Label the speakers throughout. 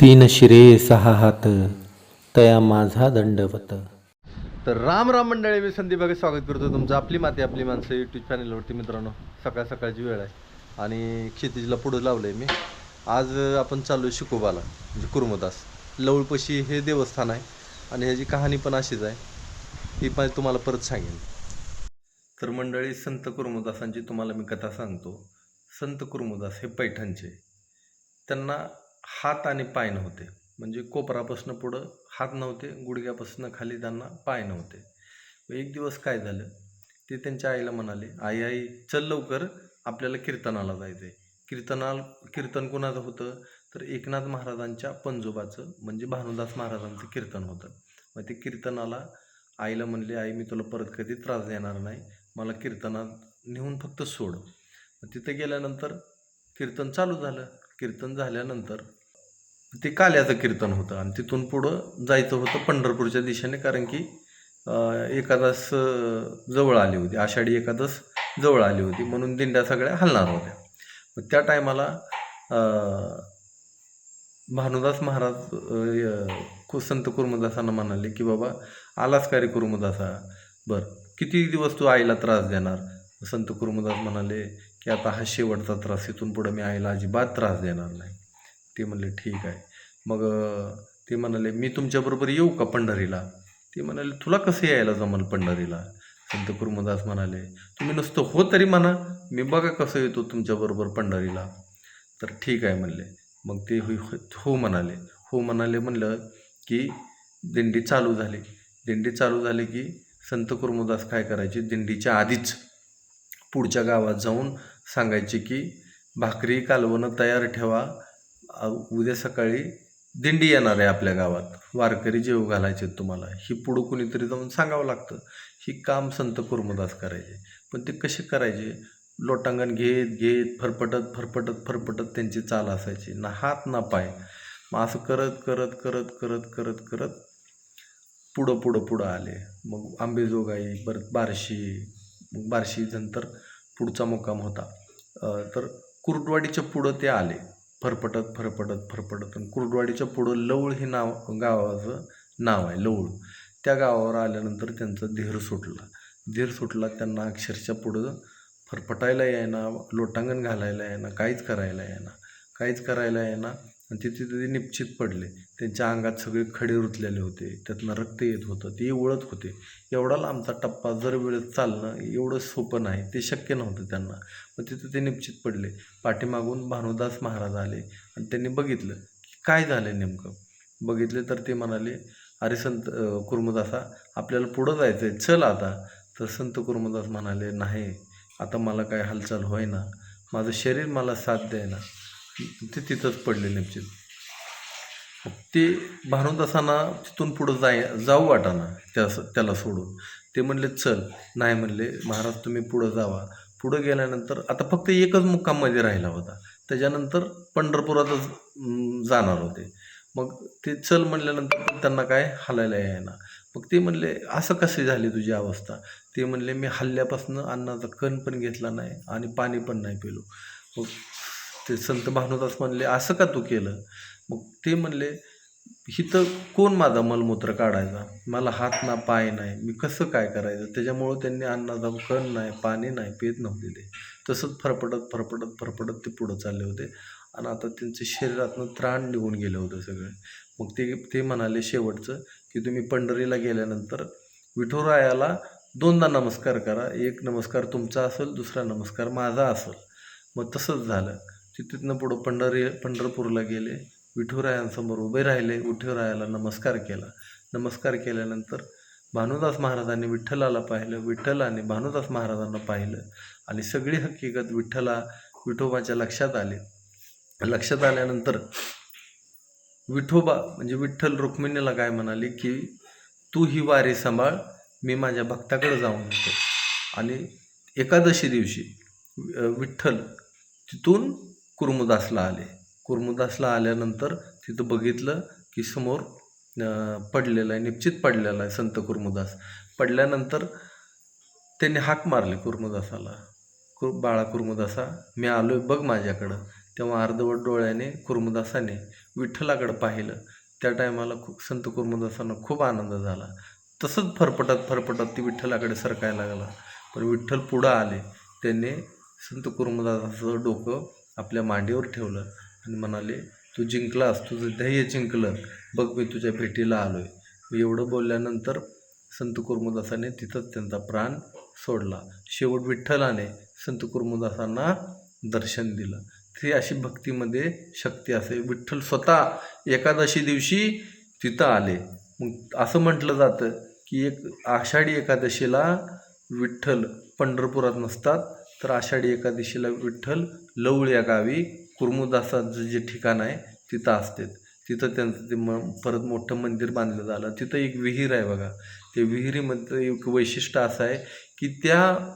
Speaker 1: तीन शिरे सहा हात तया माझा दंडवत.
Speaker 2: तर राम राम मंडळी मी संदीप भगत स्वागत करतो तुमचं आपली माती आपली माणसं यूट्यूब चॅनलवरती मित्रांनो. सकाळ सकाळची वेळ आहे आणि क्षितिजला पुढं लावलं आहे मी. आज आपण चाललो आहे शिकोबाला म्हणजे कुर्मदास. लवळपशी हे देवस्थान आहे आणि ह्याची कहाणी पण अशीच आहे. ती पण तुम्हाला परत सांगेन. तर मंडळी संत कुर्मदासांची तुम्हाला मी कथा सांगतो. संत कुर्मदास हे पैठणचे. त्यांना हात आणि पाय नव्हते. म्हणजे कोपरापासून पुढं हात नव्हते गुडघ्यापासून खाली त्यांना पाय नव्हते. एक दिवस काय झालं? ते त्यांच्या आईला म्हणाले आई आई चल लवकर आपल्याला कीर्तनाला जायचं आहे कीर्तना कीर्तन कोणाचं होतं? तर एकनाथ महाराजांच्या पंजोबाचं म्हणजे भानुदास महाराजांचं कीर्तन होतं. मग ते कीर्तनाला आईला म्हणले आई मी तुला परत कधी त्रास देणार नाही मला कीर्तनात नेऊन फक्त सोड. मग तिथं गेल्यानंतर कीर्तन चालू झालं. कीर्तन झाल्यानंतर ते काल्याचं कीर्तन होतं आणि तिथून पुढं जायचं होतं पंढरपूरच्या दिशेने कारण की एकादस जवळ आली होती. आषाढी एकादस जवळ आली होती म्हणून दिंड्या सगळ्या हलणार होत्या. मग त्या टायमाला भानुदास महाराज संत कुर्मदासांना म्हणाले की बाबा आलास का रे कुर्मदासा? बरं किती दिवस तू आईला त्रास देणार? संत कुर्मदास म्हणाले की आता हा शेवटचा त्रास इथून पुढं मी आईला अजिबात त्रास देणार नाही. ते म्हणले ठीक आहे. मग ते म्हणाले मी तुमच्याबरोबर येऊ का पंढरीला? ते म्हणाले तुला कसं यायला जमल पंढरीला? संत कुर्मदास म्हणाले तुम्ही नुसतं हो तरी म्हणा मी बघा कसं येतो तुमच्याबरोबर पंढरीला. तर ठीक आहे म्हणले. मग ते हो हो म्हणाले. हो म्हणाले म्हणलं की दिंडी चालू झाली. दिंडी चालू झाली की संत कुर्मदास काय करायचे? दिंडीच्या आधीच पुढच्या गावात जाऊन सांगायचे की भाकरी कालवणं तयार ठेवा उद्या सकाळी दिंडी येणार आहे आपल्या गावात. वारकरी जेव घालायचे तुम्हाला. ही पुढं कुणीतरी जाऊन सांगावं लागतं. ही काम संत कुर्मदास करायचे. पण ते कसे करायचे? लोटांगण घेत घेत फरफटत फरफटत फरफटत त्यांची चाल असायची. ना हात ना पाय. मग असं करत करत करत करत करत करत पुढं पुढं पुढं आले. मग आंबेजोगाई परत बार्शी मग बार्शी नंतर पुढचा मुक्काम होता. तर कुर्टवाडीच्या पुढं ते आले. फरफटत फरफटत फरफटत. आणि कुर्डवाडीच्या पुढं लवळ हे नाव गावाचं नाव आहे लवळ. त्या गावावर आल्यानंतर त्यांचा धीर सुटला. धीर सुटला त्यांना अक्षरशः पुढं फरफटायला येईना लोटांगण घालायला येईना काहीच करायला येईना काहीच करायला येईना. आणि तिथे ते निश्चित पडले. त्यांच्या अंगात सगळे खडे रुतलेले होते त्यातनं रक्त येत होतं ते ओळत होते. एवढा लांबचा टप्पा जर वेळेत चालणं एवढं सोपं नाही ते शक्य नव्हतं त्यांना. मग तिथं ते निश्चित पडले. पाठीमागून भानुदास महाराज आले आणि त्यांनी बघितलं की काय झालं नेमकं. बघितले तर ते म्हणाले अरे संत कुर्मदासा आपल्याला पुढं जायचं आहे चल आता. तर संत कुर्मदास म्हणाले नाही आता मला काय हालचाल होईना. माझं शरीर मला साथ द्यायना. ते तिथंच पडले निश्चित. ते भानुदासांना तिथून पुढं जाय जाऊ वाटाना त्या त्याला सोडून. ते म्हणले चल. नाही म्हणले महाराज तुम्ही पुढं जावा. पुढं गेल्यानंतर आता फक्त एकच मुक्काममध्ये राहिला होता. त्याच्यानंतर पंढरपुरातच जाणार होते. मग ते चल म्हणल्यानंतर त्यांना काय हलायला यायना मग ते म्हणले असं कशी झाली तुझी अवस्था? ते म्हणले मी हल्ल्यापासून अन्नाचा कण पण घेतला नाही आणि पाणी पण नाही पिलो. मग ते संत भानुदास म्हणले असं का तू केलं? मग ते म्हणले हिथं कोण माझा मलमूत्र काढायचा? मला हात ना पाय नाही. मी कसं काय करायचं? त्याच्यामुळं त्यांनी अन्नाचा कण नाही पाणी नाही पेत नव्हते ते. तसंच फरफटत फरफटत फरफडत ते पुढं चालले होते. आणि आता त्यांचे शरीरातनं त्राण निघून गेलं होतं सगळं. मग ते ते म्हणाले शेवटचं की तुम्ही पंढरीला गेल्यानंतर विठुरायाला दोनदा नमस्कार करा. एक नमस्कार तुमचा असेल दुसरा नमस्कार माझा असेल. मग तसंच झालं. तिथनं पुढं पंढरी पंढरपूरला गेले. विठुरायांसमोर उभे राहिले विठुरायाला नमस्कार केला. नमस्कार केल्यानंतर भानुदास महाराजांनी विठ्ठलाला पाहिलं विठ्ठलाने भानुदास महाराजांना पाहिलं आणि सगळी हकीकत विठ्ठला विठोबाच्या लक्षात आली. लक्षात आल्यानंतर विठोबा म्हणजे विठ्ठल रुक्मिणीला काय म्हणाले की तू ही वारी सांभाळ मी माझ्या भक्ताकडे जाऊन येतो. आणि एकादशी दिवशी विठ्ठल तिथून कुर्मुदासला आले. कुर्मुदासला आल्यानंतर तिथं बघितलं की समोर पडलेला आहे निश्चित पडलेला आहे संत कुर्मुदास. पडल्यानंतर त्यांनी हाक मारली कुर्मुदासाला. कुर बाळा कुर्मुदासा मी आलो आहे बघ माझ्याकडं. तेव्हा अर्धवट डोळ्याने कुर्मुदासाने विठ्ठलाकडं पाहिलं. त्या टायमाला खूप संत कुर्मदासांना खूप आनंद झाला. तसंच फरफटत फरफटत ती विठ्ठलाकडे सरकायला लागला. पण विठ्ठल पुढं आले. त्यांनी संत कुर्मुदासाचं डोकं आपल्या मांडीवर ठेवलं. आणि म्हणाले तू जिंकलास तुझं ध्येय जिंकलं. बघ मी तुझ्या भेटीला आलो आहे एवढं बोलल्यानंतर संत कुर्मदासाने तिथंच त्यांचा प्राण सोडला. शेवट विठ्ठलाने संत कुर्मदासांना दर्शन दिलं. ती अशी भक्तीमध्ये शक्ती असे. विठ्ठल स्वतः एकादशी दिवशी तिथं आले. मग असं म्हटलं जातं की एक आषाढी एकादशीला विठ्ठल पंढरपुरात नसतात तर आषाढी एकादशीला विठ्ठल लवळ या गावी कुर्मुदासाचं जे ठिकाण आहे तिथं असतात. तिथं त्यांचं ते म परत मोठं मंदिर बांधलं झालं. तिथं एक विहीर आहे बघा. ते विहिरीमध्ये एक वैशिष्ट्य असं आहे की त्या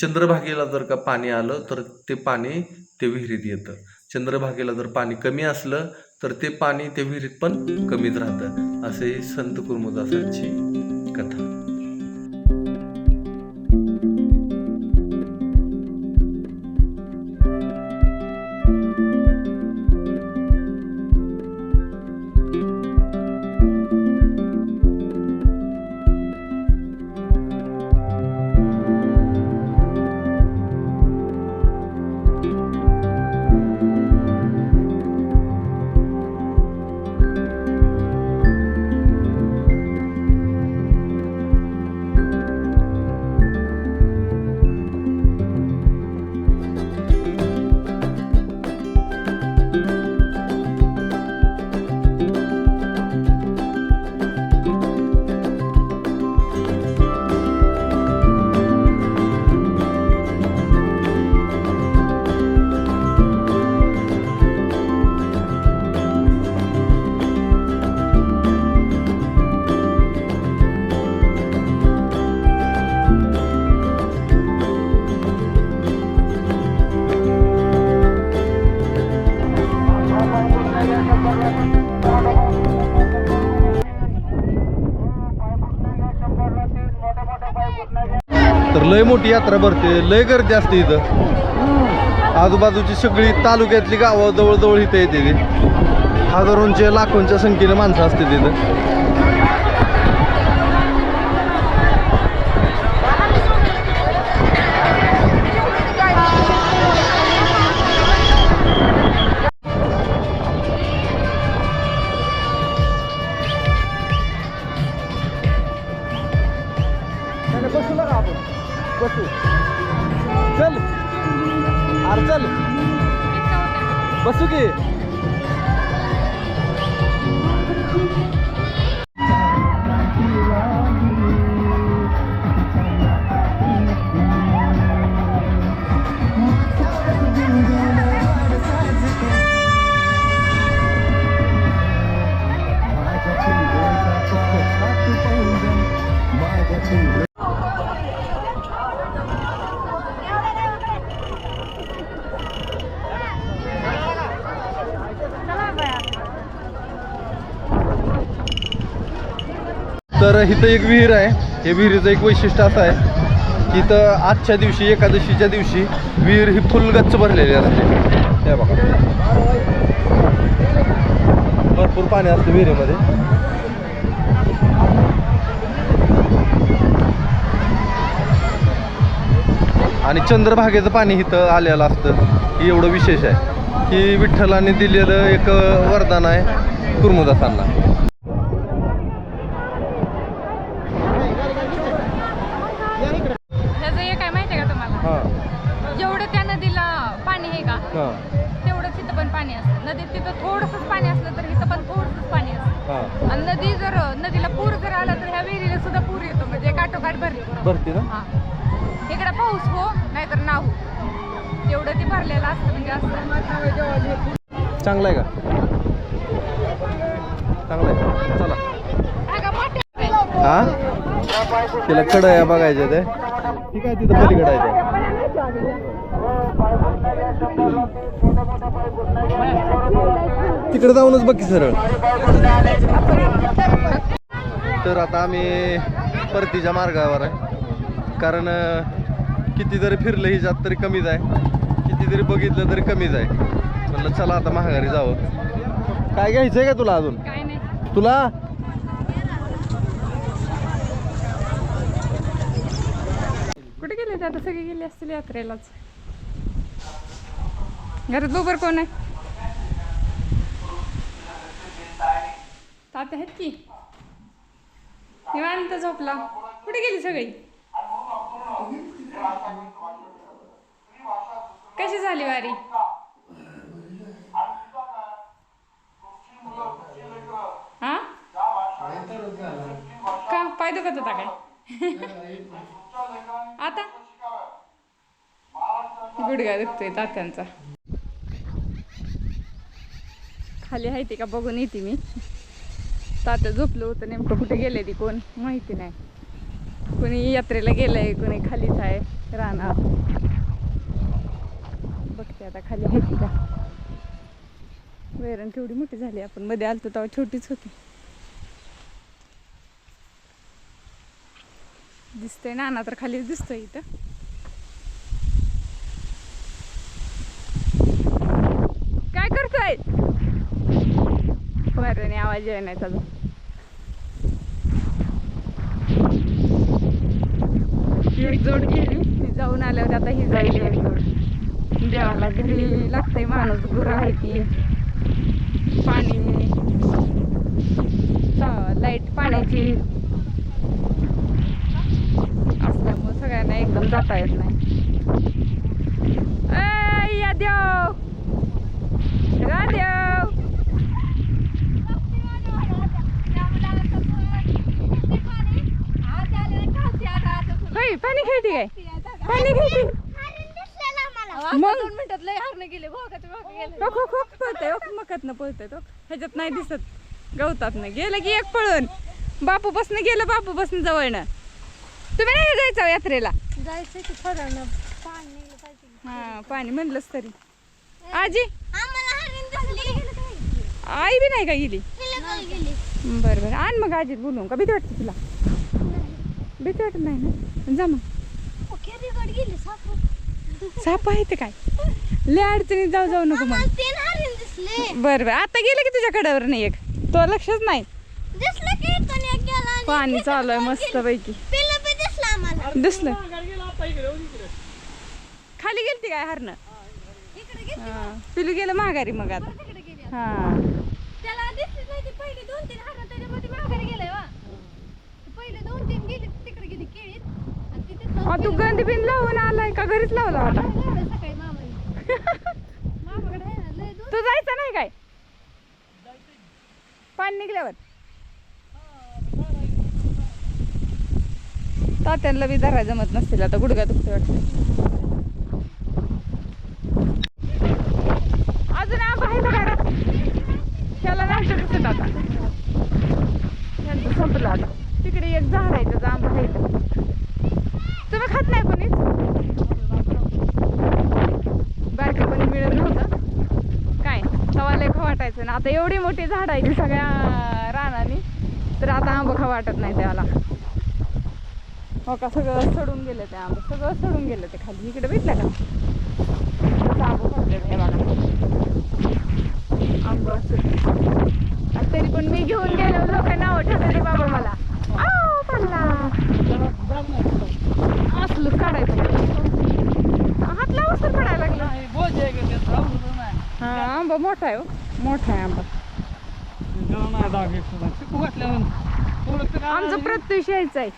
Speaker 2: चंद्रभागेला जर का पाणी आलं तर ते पाणी ते विहिरीत येतं. चंद्रभागेला जर पाणी कमी असलं तर ते पाणी ते विहिरीत पण कमीच राहतं. असे संत कुर्मदासांची कथा.
Speaker 3: मोठी यात्रा भरते. लय गर्दी असते इथं. आजूबाजूची सगळी तालुक्यातली गावं जवळजवळ इथं येते ती. हजारोंच्या लाखोंच्या संख्येने माणसं असते तिथं. तर इथं एक विहीर आहे. हे विहिरीचं एक वैशिष्ट्य असं आहे की इथं आजच्या दिवशी एकादशीच्या दिवशी विहीर ही फुल गच्च भरलेली असते. त्या बघा. भरपूर पाणी असतं विहिरीमध्ये. आणि चंद्रभागेचं पाणी इथं आलेलं असतं. ही एवढं विशेष आहे. की विठ्ठलाने दिलेलं एक वरदान आहे कुर्मुदासांना.
Speaker 4: काठोकाठ भरली.
Speaker 3: भरती ना?
Speaker 4: हा. इकडं पाऊस हो नाहीतर ना हो जेवढं ते भरलेलं असतं म्हणजे असं
Speaker 3: चांगलं आहे का? चांगलं आहे चला.
Speaker 4: अगं मोठे.
Speaker 3: हा? तिला कडं आहे बघायच्या ते ठीक आहे तिथं पलीकडं आहे ते तिकडे जाऊनच बघ की सरळ. तर आता आम्ही परतीच्या मार्गावर आहे. कारण अं, किती जरी फिरलं ही जात तरी कमीच आहे. किती जरी बघितलं तरी कमीच आहे. म्हणलं चला आता महागारी जावं. काय घ्यायचंय का तुला अजून? तुला?
Speaker 4: कुठे गेले आता? सगळे गेले असतील यात्रेलाच. घरात बरोबर कोण आहे? तात्या आहेत की? निवांत झोपला. कुठे गेली सगळी? कशी झाली वारी? हा? का? पाय दुखत होता काय? आता? गुडघा दुखतोय तात्यांचा. खाली आहे ते का बघून येते मी. तात्या झोपलं होतं नेमकं कुठे गेले ती कोण माहिती नाही. कोणी यात्रेला गेलंय कोणी खालीच आहे रानात. बघते आता खाली आहे का वैरण केवढी मोठी झाली आपण मध्ये आलतो तेव्हा छोटीच होती. दिसतंय नाना तर खालीच दिसतोय इथं काय करतोय बरं आवाज आहे नाही त्याचा जोड गेली जाऊन आल्यावर आता ही जाईल जोड. देवाला घरी लागतंय माणूस गुरं आहे ती. पाणी. लाइट पाण्याची. असल्यामुळे सगळ्यांना एकदम जाता येत नाही ऐ, या देव रा देव होय पाणी खेळते काय पाणी खेळते मग?
Speaker 5: दोन मिनिटात लय हारणे गेले
Speaker 4: हो खो खो पळतंय हो मकत पळतंय तो. ह्याच्यात नाही दिसत. गवतात ना गेलं की एक पळून. बापू बसनं गेलं बापू बसनं जवळनं. तुम्ही नाही जायचं यात्रेला?
Speaker 5: जायचं की पाणी
Speaker 4: हा पाणी म्हणलंच तरी. आजी? आई बी नाही का गेली? बरं बरं. आण मग आजीत बोलून का? भीती वाटते तुला? भीती वाटत नाही ना? जा मग.
Speaker 5: सापू
Speaker 4: साप आहे ते काय? लय अडचणीत जाऊ जाऊ नको मग.
Speaker 5: तीन हरिण दिसले.
Speaker 4: बरं बरं. आता गेलं की तुझ्या कडावर नाही एक? तो लक्षच नाही. पाणी चालू आहे मस्त पैकी.
Speaker 5: दिसलं आम्हाला.
Speaker 4: दिसलं. खाली गेलती काय हरणं? हा. पिलू गेलं माघारी मग आता.
Speaker 5: तिकडे गेली
Speaker 4: हा
Speaker 5: त्याला दिसलीच नाही ती पहिले दोन तीन हरण त्याच्यामध्ये माघारी गेलाय वा पहिले दोन तीन गेली तिकडे गेली केळीत आणि तिथे
Speaker 4: अ, तू गंध बिन लावून आलाय का? घरीच लावला होता. तू जायचं नाही काय? पाणी निघल्यावर. तात्यांना बी धरा जमत नसतील आता गुडघा दुखते वाटतं अजून आंबा आहे का घरात त्याला नाही दिसत आता यांचं संपलं आता तिकडे एक झाड आहे त्याचा आंबा आहे तुम्ही खात नाही कोणीच बारकं कोणी मिळत नव्हतं काय वाटायचं ना. आता एवढी मोठी झाड आहे ती सगळ्या रानानी तर आता आंबा खा वाटत नाही त्याला. हो का? सगळं सडून गेलं ते आंबा. सगळं सडून गेलं ते खाली. इकडे भेटलं का? आंबा हे बघा आंबा असं. तरी पण मी घेऊन गेलो. लोक नाव ठेवले बाबा मला. असलं काढायचं हात लावून तर पडायला लागलं. आंबा मोठा आहे मोठा आहे आंबा. आमचं प्रत्युष यायचं आहे.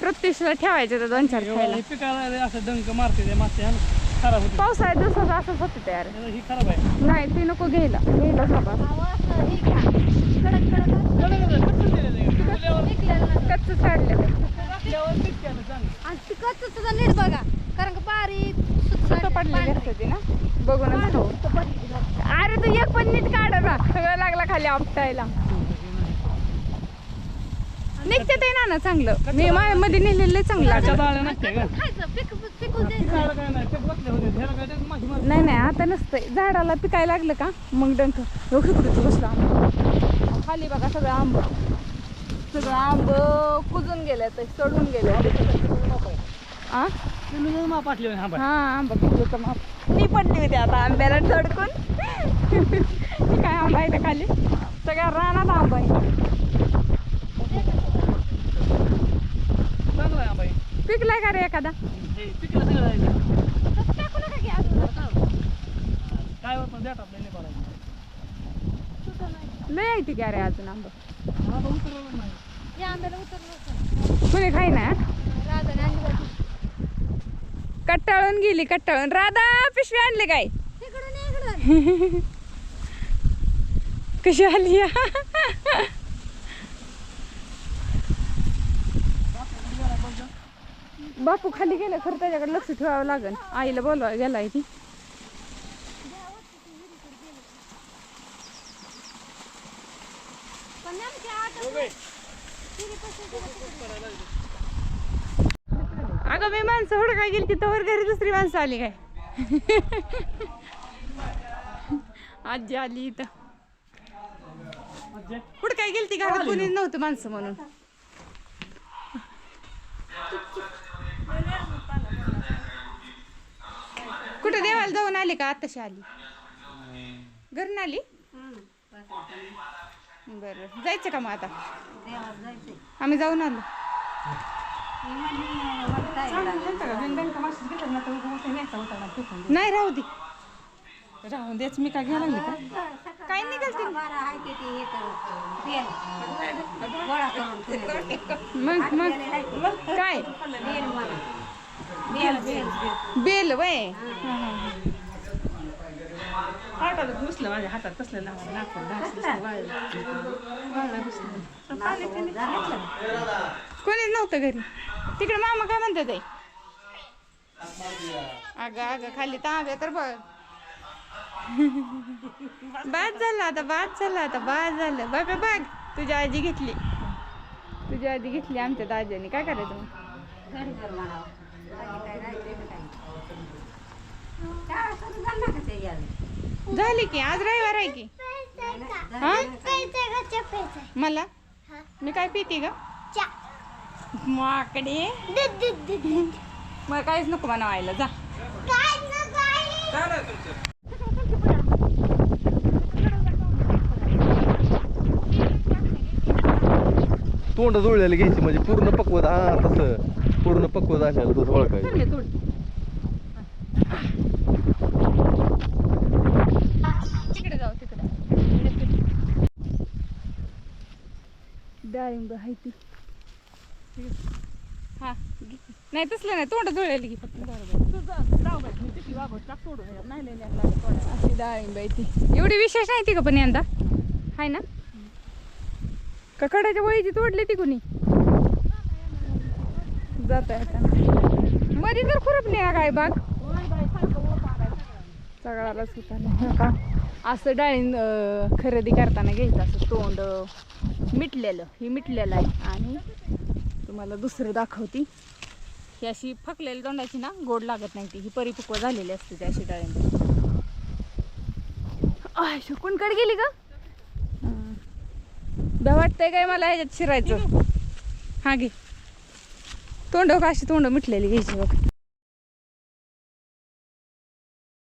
Speaker 4: प्रत्युषला ठेवायचं ते दोन चार खायला.
Speaker 6: पिकाला असं डंक मारते ते मासे खराब होते.
Speaker 4: पावसाळ्यात दिवसाचं असंच होतं तयार
Speaker 6: ही खराब आहे.
Speaker 4: नाही ते नको घ्यायला. घ्यायला
Speaker 5: हे कडक
Speaker 4: कच्च काढलं
Speaker 5: आणि सुद्धा नीट बघा कारण का बारीक
Speaker 4: सुद्धा पडलेली असते ती ना. बघूनच खाऊ. अरे तू एक पण नीट काढ ना. सगळं लागला खाली आपटायला. निघते ते ना ना चांगलं. मी मध्ये नेलेलं चांगलं.
Speaker 6: नाही.
Speaker 4: नाही नाही आता नसतंय. झाडाला पिकायला लागलं का? मग डंक बसला आंबा. खाली बघा सगळं आंब. सगळं आंब कुजून गेले ते सडून गेले आ?
Speaker 6: माप असले हा बाय
Speaker 4: हा आंबा माप. मी पडली होती आता आंब्याला चढकून. काय आंबा आहे खाली? सगळ्या रानात आंबा आहे.
Speaker 6: चांगला आहे बाई
Speaker 4: पिकलाय का रे एखादा?
Speaker 6: पिकलं सगळं आहे ते.
Speaker 5: तसं टाकू नका की अजून.
Speaker 6: काय होतं
Speaker 4: लय आहे ती का रे अजून आंबा.
Speaker 6: उतरवलं नाही.
Speaker 5: या आंब्याला उतरलं
Speaker 4: कुणी खाई ना?
Speaker 5: आणली होती.
Speaker 4: कट्टाळून गेली कट्टाळून. राधा पिशवी आणली काय? कशी आली? बापू खाली गेलं खरं त्याच्याकडे लक्ष ठेवावं लागेल. आईला बोलवा गेलाय ती.
Speaker 5: पण
Speaker 4: अगं मी माणसं हुड काय गेली तिथं? घरी दुसरी माणसं आली काय? आजी आली इथं. कुठं काय गेली ती घरात? कोणी नव्हतं माणसं म्हणून. कुठं देवाला जाऊन आली का? आताशी आली. घरून आली? बरं. जायचं का मग आता? आम्ही जाऊन आलो. नाही राहू दे. राहून द्याच मी काय घ्या लागली का? काय निघाल मग मग काय? बेल वय.
Speaker 6: हातात घुसलं माझ्या हातात कसलं लावा घुसलं
Speaker 4: कोणीच नव्हतं घरी. तिकडे मामा काय म्हणतात आहे? अगं अगं खाली तांब्या तर बघ. बाद झालं आता बाद झालं आता बाद झालं. बघ बघ तुझ्या आजी घेतली. तुझ्या आजी घेतली आमच्या दाजीने. काय करायचं मग? झाली की? आज रविवार आहे की? हा? मला? मी काय पिते का माकडे. मला काहीच नको बनवायला जा.
Speaker 3: तोंड जुळलेलं घ्यायची म्हणजे पूर्ण पक्वत हा तसं. पूर्ण पक्व झालेलं तसं. ओळखायचं.
Speaker 4: तिकडे. डाळिंब आहे ती. हा. नाही तसलं नाही. तोंड जुळलेली की फक्त. अशी डाळिंब आहे ती. एवढी विशेष नाही ती का पण यंदा? हाय ना? का कडाच्या वळीची तोडली ती कोणी? जात आहे आता. मध्ये तर खुरपली ना काय बाग? सगळ्यालाच होता का? असं डाळिंब खरेदी करताना घ्यायचं असं तोंड. मिटलेलं. ही मिटलेलं आहे. आणि तुम्हाला दुसरं दाखवती. ही अशी फकलेली तोंडाची ना गोड लागत नाही ती. ही परिपक्व झालेली असते ती अशी डाळिंब. आय कोणकडे गेली का भ्या वाटतंय काय मला ह्याच्यात शिरायचं? हा घे. तोंड का अशी तोंड मिटलेली घ्यायची बघ.